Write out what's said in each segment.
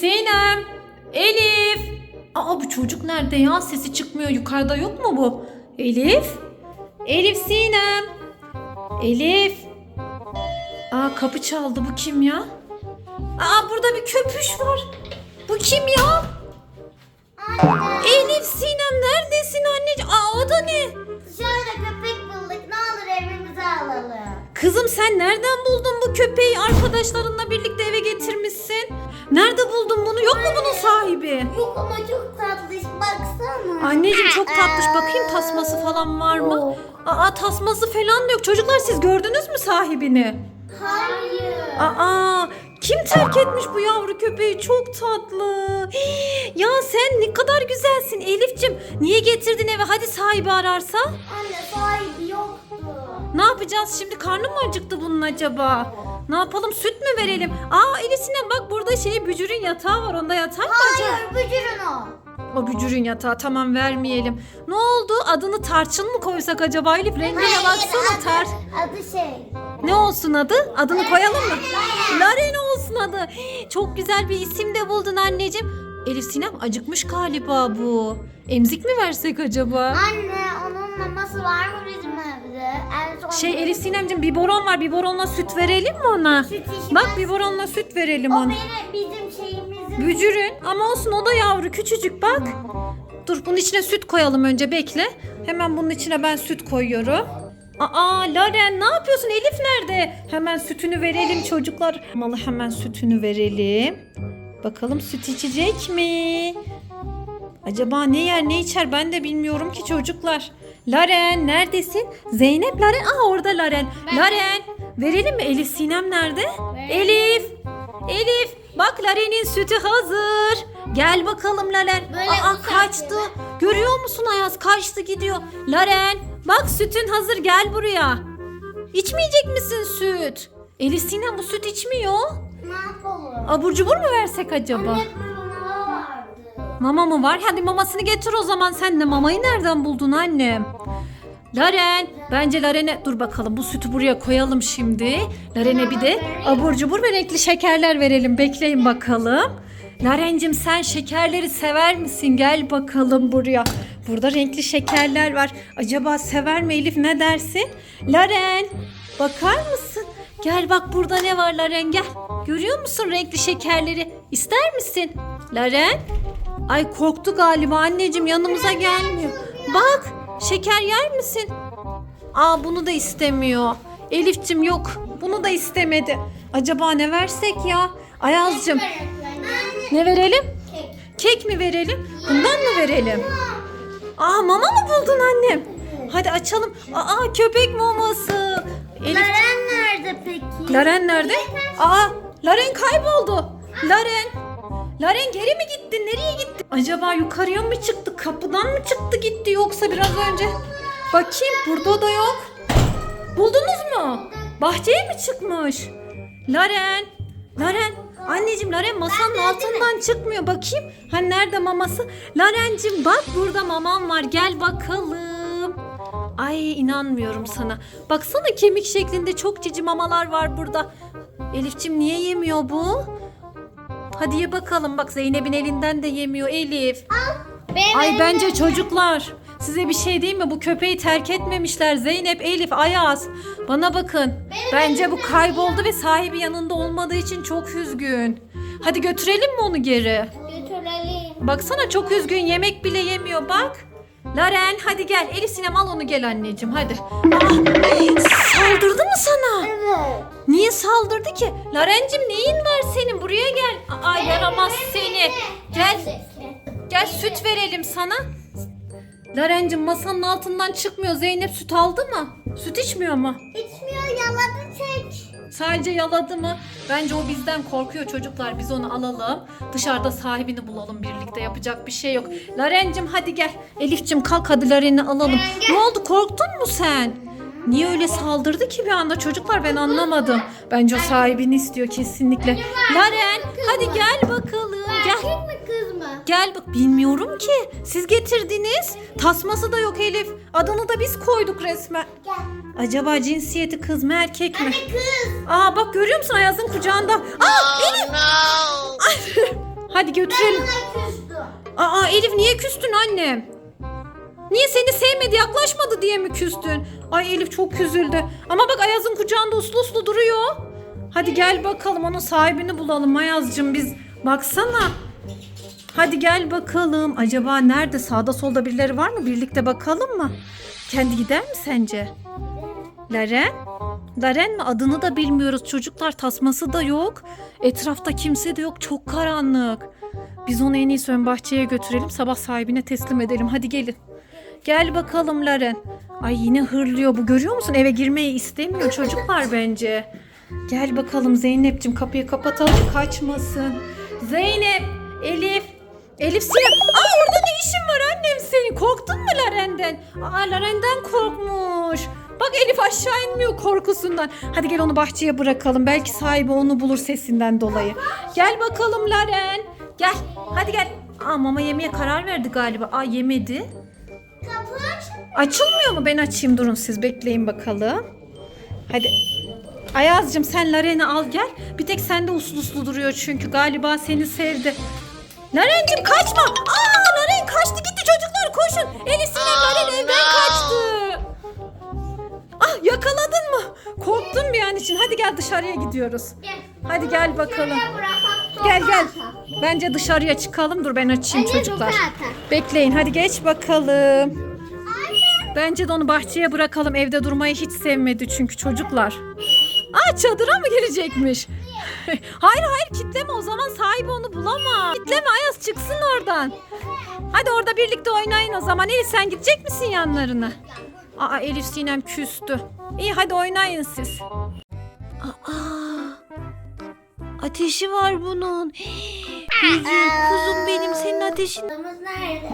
Sinem. Elif. Aa bu çocuk nerede ya? Sesi çıkmıyor. Yukarıda yok mu bu? Elif. Elif Sinem. Elif. Aa kapı çaldı. Bu kim ya? Aa burada bir köpüş var. Bu kim ya? Elif Sinem neredesin anneciğim? Aa o da ne? Dışarıda köpek bulduk. Ne olur evimize alalım. Kızım sen nereden buldun bu köpeği? Arkadaşlarınla birlikte eve getirmişsin. Sahibi? Yok ama çok tatlış. Baksana. Anneciğim çok tatlış. Bakayım tasması falan var mı? Yok. Aa tasması falan da yok. Çocuklar siz gördünüz mü sahibini? Hayır. Aa kim terk etmiş bu yavru köpeği? Çok tatlı. Hii, Ya sen ne kadar güzelsin Elif'cim. Niye getirdin eve? Hadi sahibi ararsa. Anne sahibi yoktu. Ne yapacağız şimdi? Karnı mı acıktı bunun acaba? Ne yapalım? Süt mü verelim? Aa Elif Sinem bak burada şey bücürün yatağı var. Onda yatar mı acaba? Hayır bücürün o. O bücürün yatağı tamam vermeyelim. Ne oldu? Adını Tarçın mı koysak acaba Elif? Rengine baksana adı, tar. adı şey. Ne olsun adı? Adını koyalım mı? Laren olsun adı. Hii, Çok güzel bir isim de buldun anneciğim. Elif Sinem acıkmış galiba bu. Emzik mi versek acaba? Anne onun maması var mı bizim? En son Şey Elif Sinemciğim biberon var. Biberonla süt verelim mi ona? Süt içmez. Bak biberonla süt verelim O ona. benim bizim şeyimizin. Bücürün ama olsun o da yavru küçücük bak. Dur bunun içine süt koyalım önce bekle. Hemen bunun içine ben süt koyuyorum. Aa Laren ne yapıyorsun? Elif nerede? Hemen sütünü verelim çocuklar. Malı hemen sütünü verelim. Bakalım süt içecek mi? Acaba ne yer ne içer ben de bilmiyorum ki çocuklar. Laren neredesin? Zeynep Laren. Aa orada Laren. Laren verelim mi? Elif Sinem nerede? Elif. Elif bak Laren'in sütü hazır. Gel bakalım Laren. Böyle Aa uzak kaçtı. Görüyor musun Ayaz? Kaçtı gidiyor. Laren bak sütün hazır gel buraya. İçmeyecek misin süt? Elif Sinem bu süt içmiyor. Ne yapalım? Abur cubur mu versek acaba? Anne. Mama mı var? Hadi mamasını getir o zaman. Sen de mamayı nereden buldun annem? Laren, bence Laren'e dur bakalım bu sütü buraya koyalım şimdi. Laren'e bir de abur cubur ve renkli şekerler verelim. Bekleyin bakalım. Larencim sen şekerleri sever misin? Gel bakalım buraya. Burada renkli şekerler var. Acaba sever mi Elif ne dersin? Laren, bakar mısın? Gel bak burada ne var Laren gel. Görüyor musun renkli şekerleri? İster misin? Laren? Ay korktu galiba anneciğim yanımıza gelmiyor. Bak şeker yer misin? Aa bunu da istemiyor. Elif'cim yok bunu da istemedi. Acaba ne versek ya? Ayaz'cım ne verelim? Kek. Kek mi verelim? Bundan mı verelim? Aa mama mı buldun annem? Hadi açalım. Aa köpek maması. Elif Laren nerede peki? Laren nerede? Aa, Laren kayboldu. Laren. Laren geri mi gitti? Nereye gitti? Acaba yukarıya mı çıktı? Kapıdan mı çıktı gitti yoksa biraz önce? Bakayım burada da yok. Buldunuz mu? Bahçeye mi çıkmış? Laren. Laren. Anneciğim Laren masanın altından çıkmıyor. Bakayım. Ha nerede maması? Larencim bak burada mamam var. Gel bakalım. Ay inanmıyorum sana. Baksana kemik şeklinde çok cici mamalar var burada. Elifçim niye yemiyor bu? Hadi ye bakalım. Bak Zeynep'in elinden de yemiyor Elif. Benim Ay bence çocuklar size bir şey diyeyim mi? Bu köpeği terk etmemişler. Zeynep, Elif, Ayaz. Bana bakın. Bence bu kayboldu ve sahibi yanında olmadığı için çok üzgün. Hadi götürelim mi onu geri? Götürelim. Baksana çok üzgün yemek bile yemiyor bak. Laren hadi gel. Elif Sinem al onu gel anneciğim hadi. Aa, ay, saldırdı mı sana? Evet. Niye saldırdı ki? Larencim neyin var senin? Buraya gel. Aa yaramaz seni. Gel. Gel süt verelim sana. Larencim masanın altından çıkmıyor. Zeynep süt aldı mı? Süt içmiyor mu? İçmiyor yaladı çek. Sadece yaladı mı? Bence o bizden korkuyor çocuklar. Biz onu alalım. Dışarıda sahibini bulalım birlikte. Yapacak bir şey yok. Larencim hadi gel. Elifcim kalk hadi Laren'i alalım. Ne oldu korktun mu sen? Niye öyle saldırdı ki bir anda çocuklar ben anlamadım. Bence o sahibini istiyor kesinlikle. Laren hadi gel bakalım. Gel. Erkek mi kız mı? Gel bak bilmiyorum ki. Siz getirdiniz. Tasması da yok Elif. Adını da biz koyduk resmen. Gel. Acaba cinsiyeti kız mı erkek mi? Kız. Aa bak görüyor musun Ayaz'ın kucağında? Aa Elif! Ay, Hadi götürelim. Buna. Aa Elif niye küstün annem? Niye seni sevmedi yaklaşmadı diye mi küstün? Ay Elif çok üzüldü. Ama bak Ayaz'ın kucağında uslu uslu duruyor. Hadi gel bakalım onun sahibini bulalım Ayaz'cığım biz. Baksana. Hadi gel bakalım. Acaba nerede sağda solda birileri var mı? Birlikte bakalım mı? Kendi gider mi sence? Laren? Laren mi? Adını da bilmiyoruz. Çocuklar tasması da yok. Etrafta kimse de yok. Çok karanlık. Biz onu en iyisi ön bahçeye götürelim. Sabah sahibine teslim edelim. Hadi gelin. Gel bakalım Laren. Ay yine hırlıyor bu. Görüyor musun? Eve girmeyi istemiyor çocuklar bence. Gel bakalım Zeynep'ciğim kapıyı kapatalım kaçmasın. Zeynep, Elif, Elif Sinem. Aa orada ne işin var annem senin? Korktun mu Laren'den? Aa Laren'den korkmuş. Bak Elif aşağı inmiyor korkusundan. Hadi gel onu bahçeye bırakalım. Belki sahibi onu bulur sesinden dolayı. Gel bakalım Laren. Gel. Hadi gel. Aa mama yemeye karar verdi galiba. Aa yemedi. Kapı aç. Açılmıyor mu? Ben açayım durun siz bekleyin bakalım. Hadi. Ayaz'cığım sen Laren'i al gel. Bir tek sende uslu uslu duruyor çünkü galiba seni sevdi. Laren'cim kaçma. Aa Laren kaçtı gitti çocuklar koşun. Elif Sinem Laren evden kaçtı. Ah yakaladın mı? Korktum bir an için. Hadi gel dışarıya gidiyoruz. Gel. Hadi gel bakalım. Şöyle bırakalım. Gel gel. Bence dışarıya çıkalım. Dur ben açayım çocuklar. sokağa atar. Bekleyin hadi geç bakalım. Bence de onu bahçeye bırakalım. Evde durmayı hiç sevmedi çünkü çocuklar. Aa çadıra mı girecekmiş? hayır hayır kitleme o zaman sahibi onu bulamaz. Kitleme Ayaz çıksın oradan. Hadi orada birlikte oynayın o zaman. Elif sen gidecek misin yanlarına? Aa Elif Sinem küstü. İyi hadi oynayın siz. Aa, ateşi var bunun. Yüzüm, kuzum benim senin ateşin. Adamız nerede?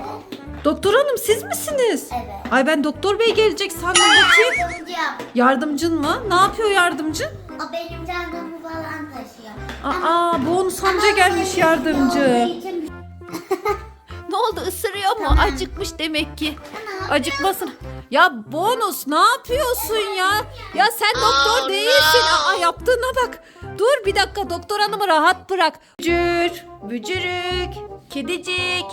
Doktor hanım siz misiniz? Evet. Ay ben doktor bey gelecek sandım bakayım. Yap. Yardımcın mı? Ne yapıyor yardımcı? O benim canımı falan taşıyor. Aa bonus amca gelmiş yardımcı. Olduğu için bir- Ne oldu ısırıyor mu? Acıkmış demek ki. Acıkmasın. Ya bonus ne yapıyorsun ya? Ya sen doktor değilsin. Aa yaptığına bak. Dur bir dakika doktor hanımı rahat bırak. Bücür, bücürük, kedicik.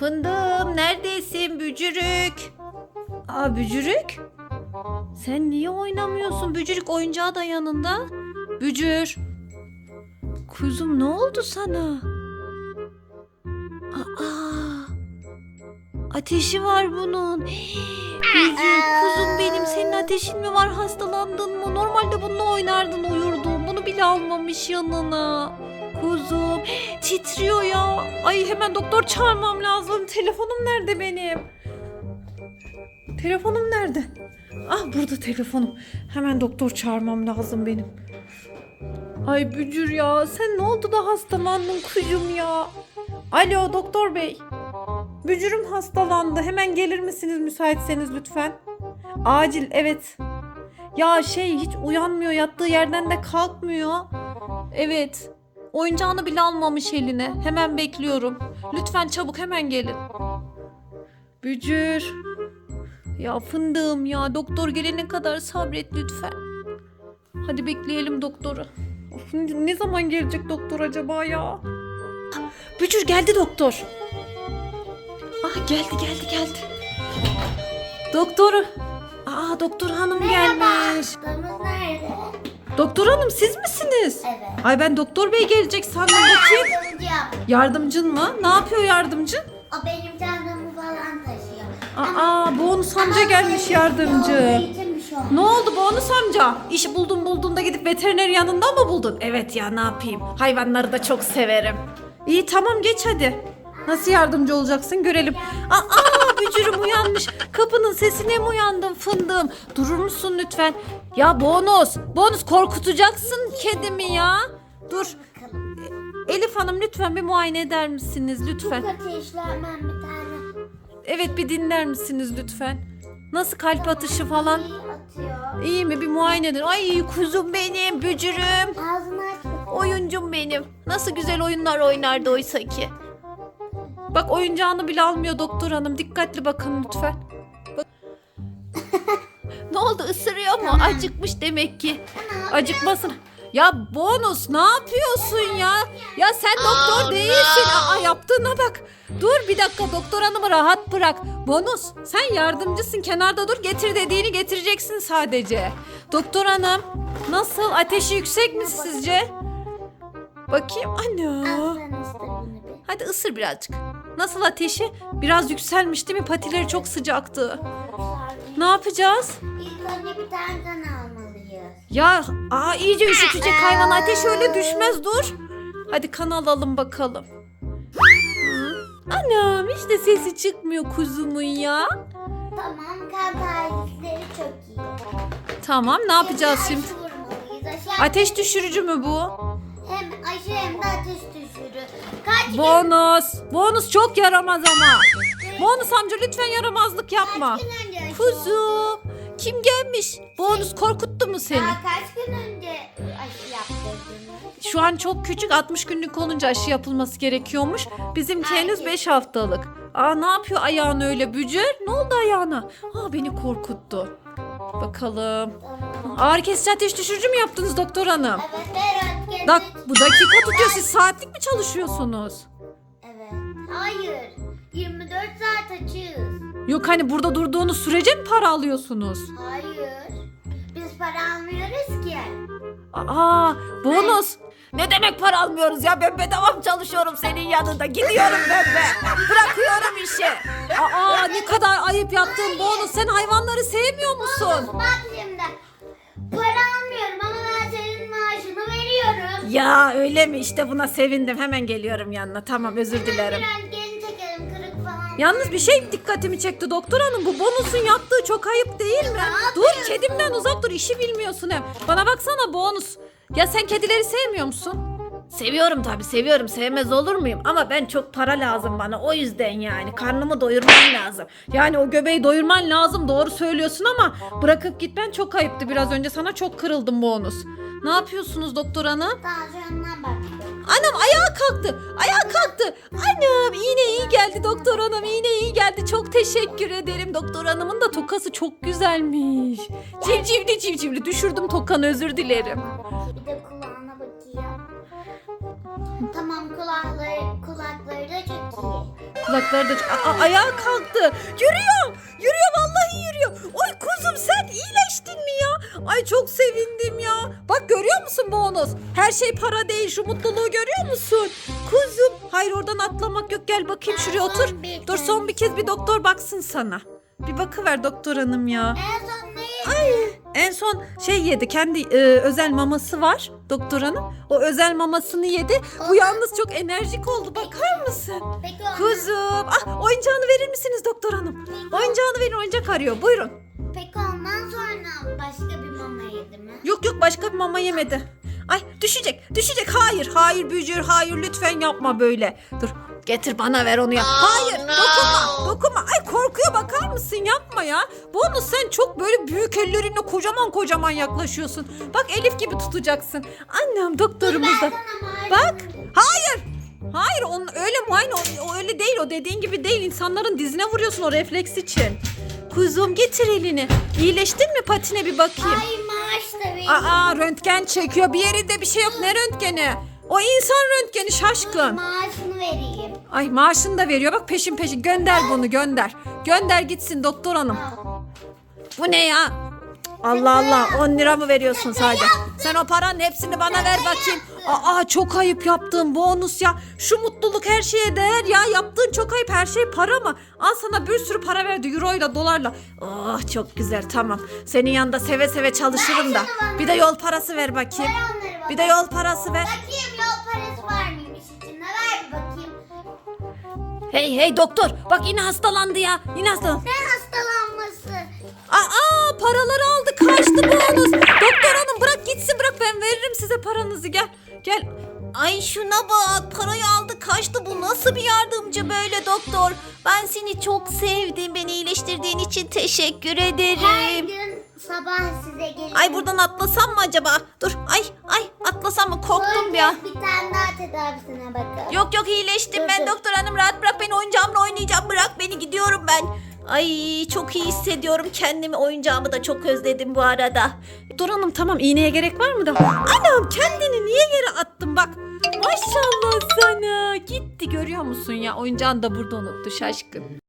Fındığım neredesin bücürük? Aa bücürük? Sen niye oynamıyorsun? Bücürük oyuncağı da yanında. Bücür. Kuzum ne oldu sana? Aa, ateşi var bunun. Bücür, kuzum benim senin ateşin mi var hastalandın mı? Normalde bununla oynardın uyurdun. Bunu bile almamış yanına. Kuzum titriyor ya. Ay hemen doktor çağırmam lazım. Telefonum nerede benim? Telefonum nerede? Ah burada telefonum. Hemen doktor çağırmam lazım benim. Ay Bücür ya sen ne oldu da hastalandın kuzum ya? Alo doktor bey. Bücürüm hastalandı. Hemen gelir misiniz müsaitseniz lütfen? Acil evet. Ya şey hiç uyanmıyor yattığı yerden de kalkmıyor. Evet. Oyuncağını bile almamış eline. Hemen bekliyorum. Lütfen çabuk hemen gelin. Bücür. Ya fındığım ya doktor gelene kadar sabret lütfen. Hadi bekleyelim doktoru. Ne zaman gelecek doktor acaba ya? Bücür geldi doktor. Ah geldi geldi geldi. Doktoru. Aa doktor hanım gelmiş. Nerede? Doktor hanım siz misiniz? Evet. Ay ben doktor bey gelecek sandım bakayım. Yardımcı yap. Yardımcın mı? Ne yapıyor yardımcı? O benim canımı falan taşıyor. Aa bonus amca gelmiş yardımcı. Ne oldu bonus amca? İş buldun buldun da gidip veteriner yanında mı buldun? Evet ya ne yapayım? Hayvanları da çok severim. İyi tamam geç hadi. Nasıl yardımcı olacaksın görelim. Aa bücürüm uyanmış. Kapının sesine mi uyandın fındığım? Durur musun lütfen? Ya bonus. Bonus korkutacaksın kedimi ya. Dur. Elif Hanım lütfen bir muayene eder misiniz lütfen? Çok ateşlenmem bir tane. Evet bir dinler misiniz lütfen? Nasıl kalp atışı falan? İyi mi bir muayene edin. Ay kuzum benim bücürüm. Ağzını aç. Oyuncum benim. Nasıl güzel oyunlar oynardı oysa ki. Bak oyuncağını bile almıyor doktor hanım. Dikkatli bakın lütfen. Bak- ne oldu ısırıyor mu? Tamam. Acıkmış demek ki. Acıkmasın. Ya bonus ne yapıyorsun ya? Ya sen doktor değilsin. Aa yaptığına bak. Dur bir dakika doktor hanımı rahat bırak. Bonus sen yardımcısın kenarda dur getir dediğini getireceksin sadece. Doktor hanım nasıl ateşi yüksek mi sizce? Bakayım ana. Hadi ısır birazcık. Nasıl ateşi? Biraz yükselmiş değil mi? Patileri çok sıcaktı. Ne yapacağız? İlk önce bir tane kan almalıyız. Ya aa iyice üşütecek hayvan ateş öyle düşmez dur. Hadi kan alalım bakalım. Hı. Anam hiç de sesi çıkmıyor kuzumun ya. Tamam kan tahlilleri çok iyi. Tamam ne yapacağız şimdi? Ateş düşürücü mü bu? Hem aşı hem de ateş düşürür. Kaç gün, Bonus. Bonus çok yaramaz ama. Bonus amca lütfen yaramazlık yapma. gün önce aşı? Kuzu. Kim gelmiş? Bonus korkuttu mu seni? Daha kaç gün önce aşı yaptırdınız? Şu an çok küçük 60 günlük olunca aşı yapılması gerekiyormuş. Bizimki henüz 5 haftalık. Aa ne yapıyor ayağını öyle bücür? Ne oldu ayağına? Aa beni korkuttu. Bakalım. Tamam. Ağrı kesici ateş düşürücü mü yaptınız doktor hanım? Evet ve röntgen. Dak bu dakika tutuyor. Siz saatlik mi çalışıyorsunuz? Evet. Hayır. 24 saat açığız. Yok hani burada durduğunuz sürece mi para alıyorsunuz? Hayır. Biz para almıyoruz ki. Aa bonus. Ne demek para almıyoruz ya? Ben bedava çalışıyorum senin yanında? Gidiyorum ben be. Bırakıyorum işi. Aa ne kadar ayıp yaptığın bonus. Sen hayvanları sevmiyor musun? Bak. Para almıyorum ama ben senin maaşını veriyorum. Ya öyle mi? İşte buna sevindim. Hemen geliyorum yanına. Tamam özür dilerim. Bir röntgeni çekelim kırık falan. Yalnız bir şey dikkatimi çekti doktor hanım. Bu bonusun yaptığı çok ayıp değil mi? Dur kedimden uzak dur. işi bilmiyorsun hem. Bana baksana bonus. Ya sen kedileri sevmiyor musun? Seviyorum tabii seviyorum. Sevmez olur muyum? Ama ben çok para lazım bana. O yüzden yani. Karnımı doyurmam lazım. Yani o göbeği doyurman lazım. Doğru söylüyorsun ama bırakıp gitmen çok ayıptı. Biraz önce sana çok kırıldım bonus. Ne yapıyorsunuz doktor hanım? Tansiyonuna. Anam ayağa kalktı. Ayağa kalktı. Anam iğne iyi geldi doktor hanım. iğne iyi geldi. Çok teşekkür ederim. Doktor hanımın da tokası çok güzelmiş. Civcivli civcivli. Düşürdüm tokanı özür dilerim. Tamam kulakları, kulakları da çok iyi. Kulakları da Aa, ayağa kalktı. Yürüyor. Yürüyor vallahi yürüyor. Oy kuzum sen iyileştin mi ya? Ay çok sevindim ya. Bak görüyor musun bonus? Her şey para değil. Şu mutluluğu görüyor musun? Kuzum. Hayır oradan atlamak yok. Gel bakayım şuraya otur. Bir Dur son bir kez bir doktor baksın sana. Bir bakıver doktor hanım ya. En son ne En son şey yedi kendi e, özel maması var doktor hanım. O özel mamasını yedi. Bu yalnız çok enerjik oldu bakar mısın? Peki Kuzum ah oyuncağını verir misiniz doktor hanım? Oyuncağını verin oyuncak arıyor buyurun. peki ondan sonra başka bir mama yedi mi? Yok yok başka bir mama yemedi. Ay düşecek düşecek hayır hayır bücür hayır lütfen yapma böyle. Dur getir bana ver onu ya. Hayır dokunma dokunma. Ay korkuyor bakar mısın yapma ya. Bonus sen çok böyle büyük ellerinle kocaman kocaman yaklaşıyorsun. Bak Elif gibi tutacaksın. Annem doktorumuz da. Bak hayır. Hayır onun öyle muayene o, öyle değil o dediğin gibi değil insanların dizine vuruyorsun o refleks için. Kuzum getir elini. İyileştin mi patine bir bakayım. Veririm. Aa röntgen çekiyor. Bir yerinde bir şey yok. Ne röntgeni? O insan röntgeni şaşkın. Maaşını vereyim. Ay maaşını da veriyor. Bak peşin peşin. Gönder bunu gönder. Gönder gitsin doktor hanım. Bu ne ya? Allah Allah 10 lira mı veriyorsun sadece? Sen o paranın hepsini bana ver bakayım. Aa çok ayıp yaptığın bonus ya. Şu mutluluk her şeye değer ya. Yaptığın çok ayıp her şey para mı? Al sana bir sürü para verdi euroyla dolarla. Oh çok güzel tamam. Senin yanında seve seve çalışırım da. Bir de yol parası ver bakayım. Bir de yol parası ver. Bakayım yol parası var mıymış içinde? Ver bir bakayım. Hey hey doktor bak yine hastalandı ya. Yine hastalandı. Ne hastalanması? Aa paraları aldı kaçtı bonus. Doktor gitsin bırak ben veririm size paranızı gel. Gel. Ay şuna bak parayı aldı kaçtı bu nasıl bir yardımcı böyle doktor. Ben seni çok sevdim beni iyileştirdiğin için teşekkür Her ederim. gün sabah size gelirim. Ay buradan atlasam mı acaba? Dur ay ay atlasam mı korktum ya. Bir tane daha tedavisine bakın. Yok yok iyileştim ben doktor hanım rahat bırak beni oyuncağımla oynayacağım bırak beni gidiyorum ben. Ay çok iyi hissediyorum kendimi. Oyuncağımı da çok özledim bu arada. Dur hanım tamam iğneye gerek var mı da? Anam kendini niye yere attın bak. Maşallah sana. Gitti görüyor musun ya oyuncağını da burada unuttu şaşkın.